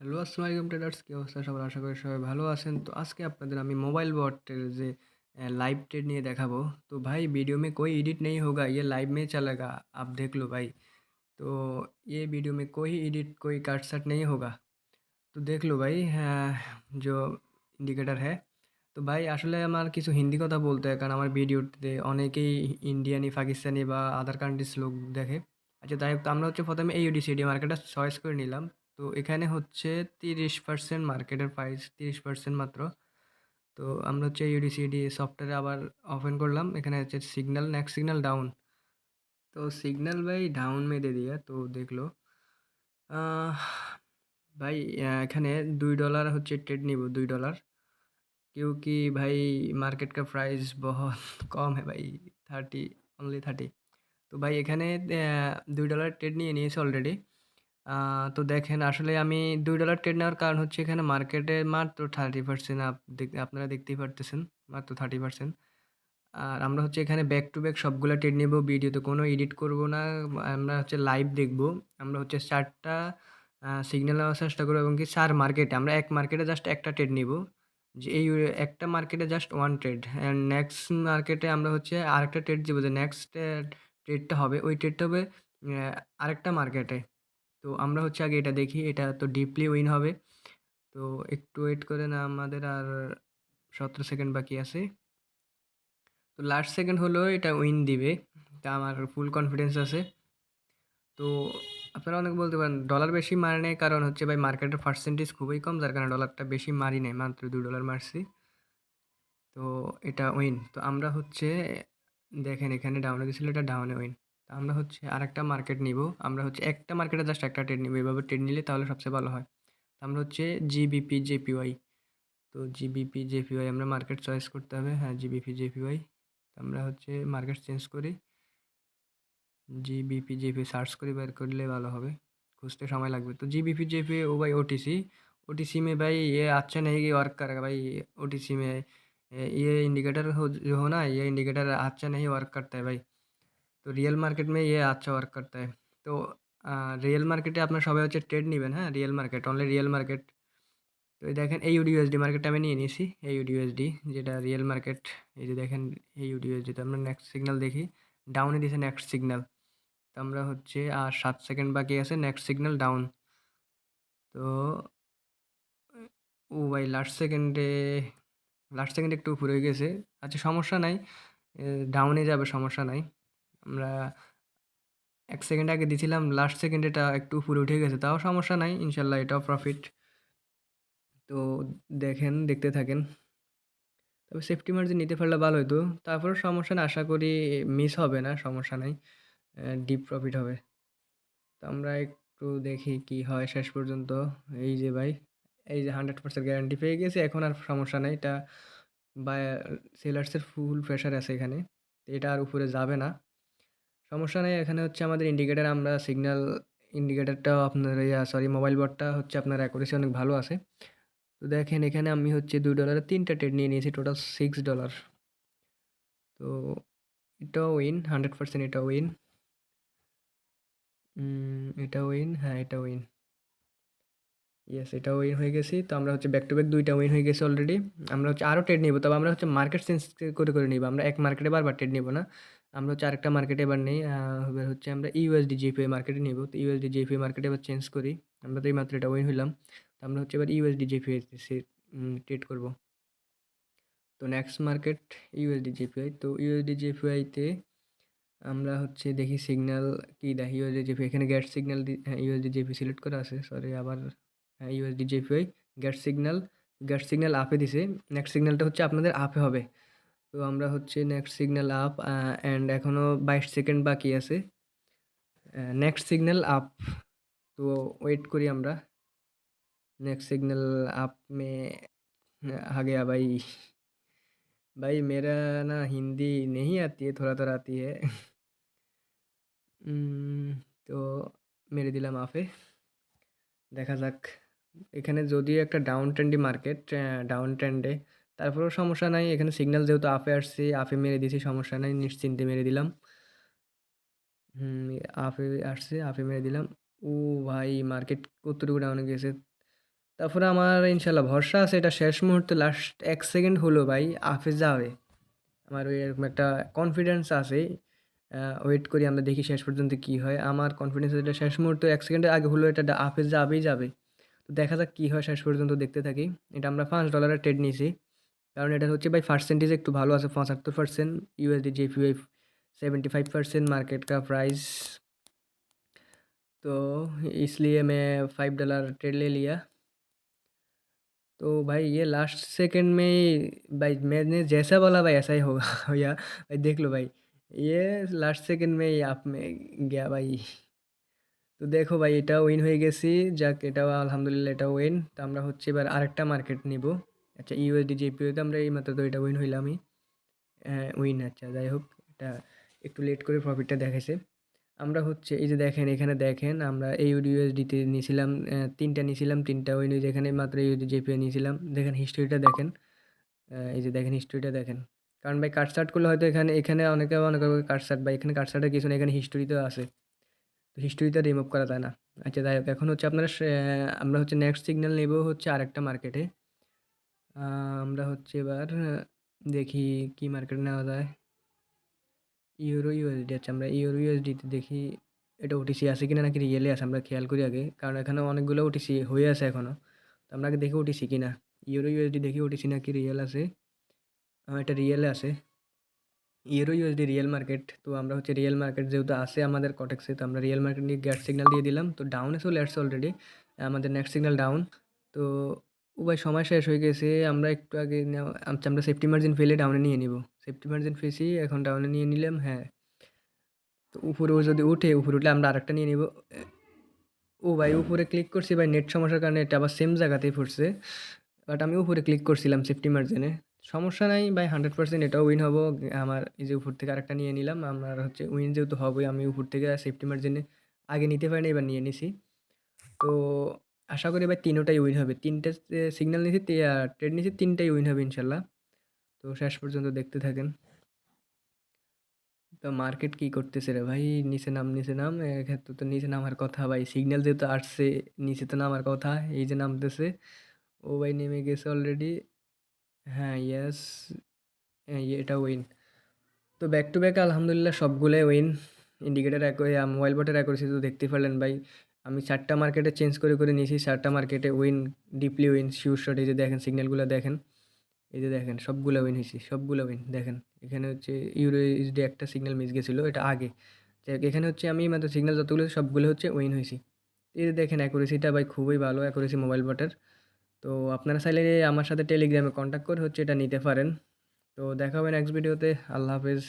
Hello আসসালামু আলাইকুম traders কী অবস্থা সবার আশা করি সবাই ভালো আছেন তো আজকে আপনাদের আমি मोबाइल बॉट যে लाइव ट्रेड নিয়ে দেখাবো तो भाई वीडियो में कोई एडिट नहीं होगा ये लाइव में चलेगा आप देख लो भाई तो ये वीडियो में कोई एडिट कोई काट सट नहीं होगा তো দেখ লো ভাই হ্যাঁ जो ইন্ডিকেটার হ্যাঁ তো ভাই আসলে আমার কিছু হিন্দি কথা বলতে হয় কারণ আমার ভিডিওতে অনেকেই ইন্ডিয়ানি পাকিস্তানি বা আদার কান্ট্রিজ লোক দেখে আচ্ছা তাই হোক তো আমরা হচ্ছে প্রথমে এই ইউডিসিডি মার্কেটটা চয়েস করে নিলাম তো এখানে হচ্ছে তিরিশ পার্সেন্ট মার্কেটের প্রাইস তিরিশ পার্সেন্ট মাত্র তো আমরা হচ্ছে ইউডিসিডি সফটওয়্যারে আবার ওপেন করলাম এখানে হচ্ছে সিগন্যাল নেক্সট সিগন্যাল ডাউন तो सिग्नल भाई डाउन में दे दिया तो देख लो আহ, ভাই আহ, এখানে দুই ডলার হচ্ছে ট্রেড নিব দুই ডলার क्योंकि भाई मार्केट का प्राइस बहुत कम है भाई থার্টি অনলি থার্টি তো ভাই এখানে দুই ডলার ট্রেড নিয়ে নিয়েছে অলরেডি তো দেখেন আসলে আমি দুই ডলার ট্রেড নেওয়ার কারণ হচ্ছে এখানে মার্কেটে মাত্র থার্টি পার্সেন্ট আপ আপনারা দেখতেই পারতেছেন, মাত্র থার্টি পার্সেন্ট আর আমরা হচ্ছে এখানে ব্যাক টু ব্যাক সবগুলো ট্রেড নেব ভিডিওতে কোনো এডিট করব না, আমরা হচ্ছে লাইভ দেখব। আমরা হচ্ছে চারটা সিগন্যাল নেওয়ার চেষ্টা করব এবং কি চার মার্কেটে আমরা এক মার্কেটে জাস্ট একটা ট্রেড নিব। যে এই একটা মার্কেটে just one trade and next মার্কেটে আমরা হচ্ছে আরেকটা ট্রেড দেবো যে নেক্সট ট্রেডটা হবে, ওই ট্রেডটা হবে আরেকটা মার্কেটে তো আমরা হচ্ছে আগে এটা দেখি, এটা তো ডিপলি উইন হবে। তো একটু ওয়েট করে না, আমাদের আর সতেরো সেকেন্ড বাকি আছে। তো লাস্ট সেকেন্ড হলো এটা উইন দিবে, তা আমার ফুল কনফিডেন্স আছে। তো আপনারা অনেক বলতে পারেন ডলার বেশি মারে নেই, কারণ হচ্ছে ভাই মার্কেটের পার্সেন্টেজ খুবই কম, যার কারণে ডলারটা বেশি মারি নেই, মাত্র দুই ডলার মারছি। তো এটা উইন তো আমরা হচ্ছে, দেখেন এখানে ডাউনে গেছিল, এটা ডাউনে উইন তো আমরা হচ্ছে আর একটা মার্কেট নিব আমরা হচ্ছে একটা মার্কেটে জাস্ট একটা ট্রেড নিব এভাবে ট্রেড নিলে তাহলে সবচেয়ে ভালো হয় তো আমরা হচ্ছে জিবিপি জেপিওয়াই তো জিবিপি জেপিওয়াই আমরা মার্কেট চয়েস করতে হবে হ্যাঁ জিবিপি জেপিওয়াই আমরা হচ্ছে মার্কেট চেঞ্জ করি জিবিপি জেপি সার্চ করে বের করলে ভালো হবে খুঁজতে সময় লাগবে तो जीबीपी जेपी ओ भाई ओटीसी ओटीसी में भाई ये अच्छा नहीं कि वर्क करेगा भाई ओटीसी में ए- ये इंडिकेटर हो जो हो ना ये इंडिकेटर अच्छा नहीं वर्क करता है भाई তো রিয়েল মার্কেট মে ইয়ে আচ্ছা ওয়ার্ক করতে তো রিয়েল মার্কেটে আপনার সবাই হচ্ছে ট্রেড নেবেন হ্যাঁ real market only real market তো এই দেখেন এই ইউডিউএসডি মার্কেটটা আমি নিয়ে নিয়েছি এই ইউডিউএসডি যেটা রিয়েল মার্কেট এই যে দেখেন এই ইউডিউএসডি তো আমরা নেক্সট সিগনাল দেখি ডাউনে দিয়েছে নেক্সট সিগনাল তো আমরা হচ্ছে আর সাত সেকেন্ড বাকি আছে নেক্সট সিগনাল ডাউন তো ও ভাই লাস্ট সেকেন্ডে লাস্ট সেকেন্ডে একটু উপরে গেছে আচ্ছা সমস্যা নাই ডাউনে যাবে সমস্যা নাই আমরা এক সেকেন্ড আগে দিয়েছিলাম লাস্ট সেকেন্ড এটা একটু উপরে উঠে গেছে, তাও সমস্যা নাই, ইনশাল্লাহ এটাও প্রফিট তো দেখেন, দেখতে থাকেন। তবে সেফটি মার্জিন নিতে পারলে ভালো হতো তারপরেও সমস্যা না আশা করি মিস হবে না, সমস্যা নাই ডিপ প্রফিট হবে। তো আমরা একটু দেখি কি হয় শেষ পর্যন্ত। এই যে ভাই, এই যে হান্ড্রেড পার্সেন্ট গ্যারান্টি পেয়ে গেছে, এখন আর সমস্যা নেই, এটা বা সেলার্সের ফুল প্রেশার আছে এখানে। এটা আর উপরে যাবে না। সমস্যা নেই, এখানে হচ্ছে আমাদের ইন্ডিকেটার আমরা সিগন্যাল ইন্ডিকেটারটাও আপনার ইয়া সরি মোবাইল বোর্ডটা হচ্ছে আপনার অ্যাকুরেসি অনেক ভালো আছে। তো দেখেন, এখানে আমি হচ্ছে দুই ডলারে তিনটা ট্রেড নিয়ে নিয়েছি টোটাল সিক্স ডলার তো এটাও উইন হান্ড্রেড পার্সেন্ট এটা উইন এটা উইন হ্যাঁ এটা উইন ইয়েস এটা উইন হয়ে গেছি। তো আমরা হচ্ছে ব্যাক টু ব্যাক দুইটা উইন হয়ে গেছে অলরেডি আমরা হচ্ছে আরও ট্রেড নিব, তবে আমরা হচ্ছে মার্কেট চেঞ্জ করে করে নিব। আমরা এক মার্কেটে বারবার ট্রেড নিব না। আমরা হচ্ছে আরেকটা মার্কেটে এবার নেই এবার হচ্ছে আমরা ইউএসডি জিপিএ মার্কেটে নিব। তো ইউএসডি জিপিএ মার্কেটে এবার চেঞ্জ করি। আমরা তো এই মাত্র এটা উইন হইলাম। তো আমরা হচ্ছে এবার ইউএসডি জিপিএ ট্রেড করব। তো নেক্সট মার্কেট ইউএসডি জিপিআই তো ইউএসডি জিপিআইতে আমরা হচ্ছে দেখি সিগন্যাল কি দেখি ইউএসডি জিপি এখানে get signal USD JP select করা আছে। সরি আবার USD JPY get signal get signal আপে দিছে। নেক্সট সিগন্যালটা হচ্ছে আপনাদের আপে হবে। তো আমরা হচ্ছে নেক্সট সিগন্যাল আপ অ্যান্ড এখনও বাইশ সেকেন্ড বাকি আছে নেক্সট সিগন্যাল আপ তো ওয়েট করি আমরা नेक्स्ट सिग्नल आप में आ गया भाई भाई मेरा ना हिंदी नहीं आती है थोड़ा थोड़ा आती है উম, তো মেরে দিলাম আফে দেখা যাক এখানে যদিও একটা ডাউন ট্রেন্ডি মার্কেট ডাউন ট্রেন্ডে তারপরেও সমস্যা নাই। এখানে সিগন্যাল যেহেতু আপে আসছে আপে মেরে দিয়েছি, সমস্যা নাই, নিশ্চিন্তে মেরে দিলাম। হুম আপে আসছে আপে মেরে দিলাম। ও ভাই মার্কেট কতটুকু ডাউনে গেছে? তারপরে আমার ইনশাল্লাহ ভরসা আছে, এটা শেষ মুহূর্তে লাস্ট এক সেকেন্ড হলো ভাই হাফেজ যাবে। আমার ওই এরকম একটা কনফিডেন্স আছে। ওয়েট করি, আমরা দেখি শেষ পর্যন্ত কি হয়। আমার কনফিডেন্স এটা শেষ মুহূর্তে, এক সেকেন্ডের আগে হলো এটা হাফেজ যাবেই যাবে। তো দেখা যাক কী হয় শেষ পর্যন্ত দেখতে থাকি। এটা আমরা পাঁচ ডলারের ট্রেড নিয়েছি। কারণ এটা হচ্ছে ভাই পার্সেন্টেজ একটু ভালো আছে পঁচাত্তর percent USD JPY seventy five percent market का प्राइस तो इसलिए मैं फाइव डॉलर ट्रेड ले लिया तो भाई ये लास्ट सेकंड में ही भाई मैंने जैसा बोला भाई ऐसा ही होगा भैया भाई देख लो भाई ये লাস্ট সেকেন্ড में ही आप में गया ভাই তো দেখো ভাই এটা উইন হয়ে গেছি যাক এটাও আলহামদুলিল্লাহ এটা উইন তো আমরা হচ্ছে এবার আরেকটা মার্কেট নিব আচ্ছা ইউএসডি জেপিওতে আমরা এই মাত্র তো এটা উইন হইলামই উইন আচ্ছা যাই হোক, এটা একটু লেট করে প্রফিটটা দেখাইছে। আমরা হচ্ছে, এই যে দেখেন, এখানে দেখেন, আমরা এই ইউএসডিতে নিয়েছিলাম তিনটা নিয়েছিলাম, তিনটা ওই যেখানে মাত্র ইউএসডি জেপিও নিয়েছিলাম। দেখেন হিস্ট্রিটা দেখেন। এই যে দেখেন হিস্ট্রিটা দেখেন। কারণ ভাই কাট সার্ট করলে হয়তো এখানে এখানে অনেকে অনেক কাট সার্ট বা এখানে কাট সার্টের কিছু না, এখানে হিস্ট্রিতেও আছে। তো হিস্ট্রিটা রিমুভ করা যায় না। আচ্ছা যাই হোক, এখন হচ্ছে আপনারা আমরা হচ্ছে নেক্সট সিগন্যাল নেব হচ্ছে আরেকটা মার্কেটে আমরা হচ্ছে এবার দেখি কি মার্কেট নেওয়া যায়। ইউরো ইউএসডি আচ্ছা আমরা ইউরো ইউএসডিতে দেখি এটা ওটিসি আছে কিনা নাকি রিয়েলে আছে, আমরা খেয়াল করি আগে। কারণ এখানে অনেকগুলো ওটিসি হয়ে আছে এখনও তো আমরা আগে দেখি ওটিসি কিনা। ইউরো ইউএসডি দেখি ওটিসি নাকি রিয়েল আছে। এটা রিয়েলে আছে। ইউরো ইউএসডি রিয়েল মার্কেট তো আমরা হচ্ছে রিয়েল মার্কেট যেহেতু আছে আমাদের কটেক্সে তো আমরা রিয়েল মার্কেট নিয়ে গ্যাট সিগনাল দিয়ে দিলাম। তো ডাউনে চলে আসছে অলরেডি আমাদের নেক্সট সিগনাল ডাউন তো ও ভাই, সময় শেষ হয়ে গেছে, আমরা একটু আগে আচ্ছা আমরা সেফটি মার্জিন ফেলে ডাউনে নিয়ে নিব। সেফটি মার্জিন ফেসি এখন ডাউনে নিয়ে নিলাম হ্যাঁ। তো উপরে ও যদি উঠে, উপরে উঠলে আমরা আরেকটা নিয়ে নিব। ও ভাই, উপরে ক্লিক করছি ভাই নেট সমস্যার কারণে এটা আবার সেম জায়গাতেই পড়ছে বাট আমি উপরে ক্লিক করছিলাম সেফটি মার্জিনে সমস্যা নাই ভাই হান্ড্রেড পার্সেন্ট এটাও উইন হব। আমার এই যে উপর থেকে আরেকটা নিয়ে নিলাম, আমার হচ্ছে উইন যেহেতু হবই, আমি উপর থেকে সেফটি মার্জিনে আগে নিতে পারিনি, এবার নিয়ে নিছি। তো আশা করি ভাই তিনোটাই উইন হবে। তিনটে সিগন্যাল নিয়েছি ট্রেড নিয়েছি তিনটাই উইন হবে ইনশাল্লাহ। তো শেষ পর্যন্ত দেখতে থাকেন। তো মার্কেট কী করতেছে রে ভাই? নিচে নাম নিচে নাম এক্ষেত্রে তো নিচে নামার কথা ভাই। সিগন্যাল যেহেতু আসছে, নিচে তো নামার কথা, এই যে নামতেছে। ও ভাই নেমে গেছে অলরেডি হ্যাঁ ইয়েস এটা উইন তো ব্যাক টু ব্যাক আলহামদুলিল্লাহ সবগুলোই উইন ইন্ডিকেটার এক মোবাইল বটের অ্যাকুরেসি তো দেখতে পারলেন ভাই। আমি চারটা মার্কেটে চেঞ্জ করে করে নিয়েছি। চারটা মার্কেটে win deeply win sure shot এই যে দেখেন সিগন্যালগুলো দেখেন। এই যে দেখেন, সবগুলো উইন হয়েছি, সবগুলো উইন দেখেন। এখানে হচ্ছে ইউরো ইউএসডি একটা সিগন্যাল মিস গেছিল, এটা আগে। এখানে হচ্ছে আমি মাত্র সিগন্যাল যতগুলো সবগুলো হচ্ছে উইন হয়েছি। এই যে দেখেন অ্যাকুরেসিটা ভাই খুবই ভালো অ্যাকুরেসি মোবাইল বটের তো আপনারা চাইলে আমার সাথে টেলিগ্রামে কন্ট্যাক্ট করে হচ্ছে এটা নিতে পারেন। তো দেখা হবে নেক্সট ভিডিওতে আল্লাহ হাফেজ।